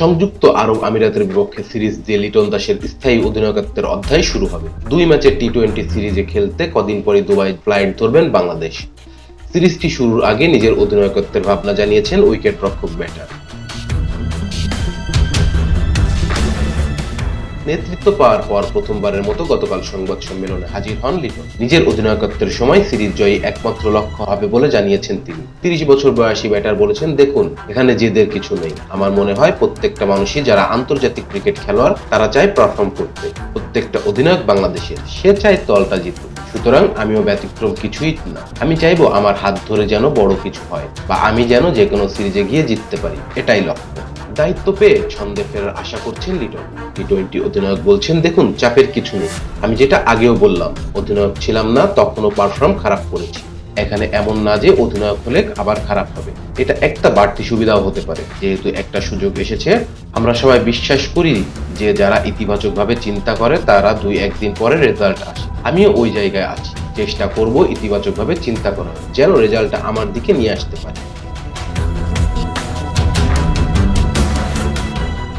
সংযুক্ত আরব আমিরাতের বিপক্ষে সিরিজ দিয়ে লিটন দাসের স্থায়ী অধিনায়কত্বের অধ্যায় শুরু হবে। দুই ম্যাচের টি টোয়েন্টি সিরিজে খেলতে কদিন পরে দুবাই ফ্লাইট ধরবেন বাংলাদেশ। সিরিজটি শুরুর আগে নিজের অধিনায়কত্বের ভাবনা জানিয়েছেন উইকেট রক্ষক ব্যাটার। নেতৃত্ব পাওয়ার পর প্রথমবারের মতো গতকাল সংবাদ সম্মেলনে হাজির হন লিটন। নিজের অধিনায়কত্বের সময় সিরিজ জয়ী একমাত্র লক্ষ্য হবে বলে জানিয়েছেন তিনি। তিরিশ বছর বয়সী ব্যাটার বলেছেন, দেখুন, এখানে জেদের কিছু নেই। আমার মনে হয় প্রত্যেকটা মানুষই যারা আন্তর্জাতিক ক্রিকেট খেলোয়াড়, তারা চায় পারফর্ম করতে। প্রত্যেকটা অধিনায়ক বাংলাদেশের, সে চায় দলটা জিতুক। সুতরাং আমিও ব্যতিক্রম কিছুই না। আমি চাইব আমার হাত ধরে যেন বড় কিছু হয়, বা আমি যেন যে কোনো সিরিজে গিয়ে জিততে পারি। এটাই লক্ষ্য। দায়িত্ব পেয়ে ছন্দে ফেরার আশা করছেন লিটন। টি টোয়েন্টি অধিনায়ক বলছেন, দেখুন, চাপের কিছু নেই। আমি যেটা আগেও বললাম, অধিনায়ক ছিলাম না, তখনও পারফর্ম খারাপ করেছি। এখানে এমন না যে অধিনায়ক হলে আবার খারাপ হবে। এটা একটা বাড়তি সুবিধাও হতে পারে। যেহেতু একটা সুযোগ এসেছে, আমরা সবাই বিশ্বাস করি যে যারা ইতিবাচকভাবে চিন্তা করে, তারা দুই একদিন পরে রেজাল্ট আসে। আমিও ওই জায়গায় আছি। চেষ্টা করব ইতিবাচকভাবে চিন্তা করার, যেন রেজাল্টটা আমার দিকে নিয়ে আসতে পারে।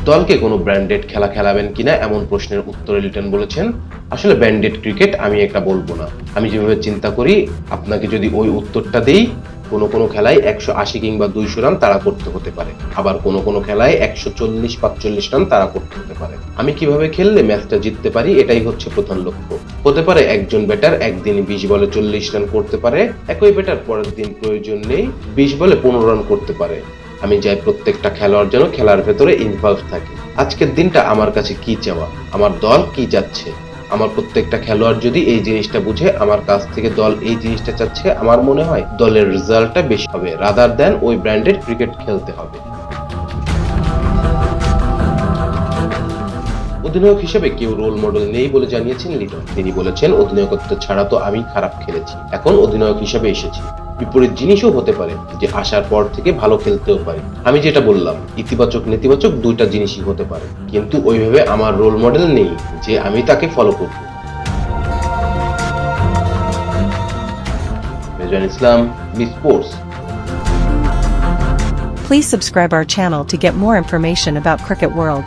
দলকে কোনো ব্র্যান্ডেড খেলা খেলাবেন কিনা এমন প্রশ্নের উত্তরে লিটন বলেছেন, আসলে ব্র্যান্ডেড ক্রিকেট আমি একটা বলব না। আমি যেভাবে চিন্তা করি, আপনাকে যদি ওই উত্তরটা দেই, কোনো কোনো খেলায় একশো আশি কিংবা দুইশো রান তারা করতে হতে পারে। আবার কোনো কোনো খেলায় একশো চল্লিশ, পাঁচচল্লিশ রান তারা করতে হতে পারে। আমি কীভাবে খেললে ম্যাচটা জিততে পারি, এটাই হচ্ছে প্রধান লক্ষ্য। হতে পারে একজন ব্যাটার একদিন বিশ বলে চল্লিশ রান করতে পারে, একই ব্যাটার পরের দিন প্রয়োজন নেই, বিশ বলে পনেরো রান করতে পারে। আমি চাই প্রত্যেকটা খেলোয়াড় যেন খেলার ভেতরে ইনভলভ থাকে। আজকের দিনটা আমার কাছে কি চাওয়া? আমার দল কি চাচ্ছে আমার প্রত্যেকটা খেলোয়াড় যদি এই জিনিসটা বুঝে, আমার কাছ থেকে দল এই জিনিসটা চাচ্ছে, আমার মনে হয় দলের রেজাল্টটা বেশি হবে। রাদার দেন ওই ব্র্যান্ডের ক্রিকেট খেলতে হবে। অধিনায়ক হিসেবে কেউ রোল মডেল নেই বলে জানিয়েছেন লিটন। তিনি বলেছেন, অধিনায়কত্ব ছাড়া তো আমি খারাপ খেলেছি। এখন অধিনায়ক হিসেবে এসেছি। বিপরীত জিনিসও হতে পারে, যে আসার পর থেকে ভালো খেলতেও পারে। আমি যেটা বললাম, ইতিবাচক, নেতিবাচক দুইটা জিনিসই হতে পারে। কিন্তু ওইভাবে আমার রোল মডেল নেই যে আমি তাকে ফলো করব। Rezan Islam B sports Please subscribe our channel to get more information about Cricket World.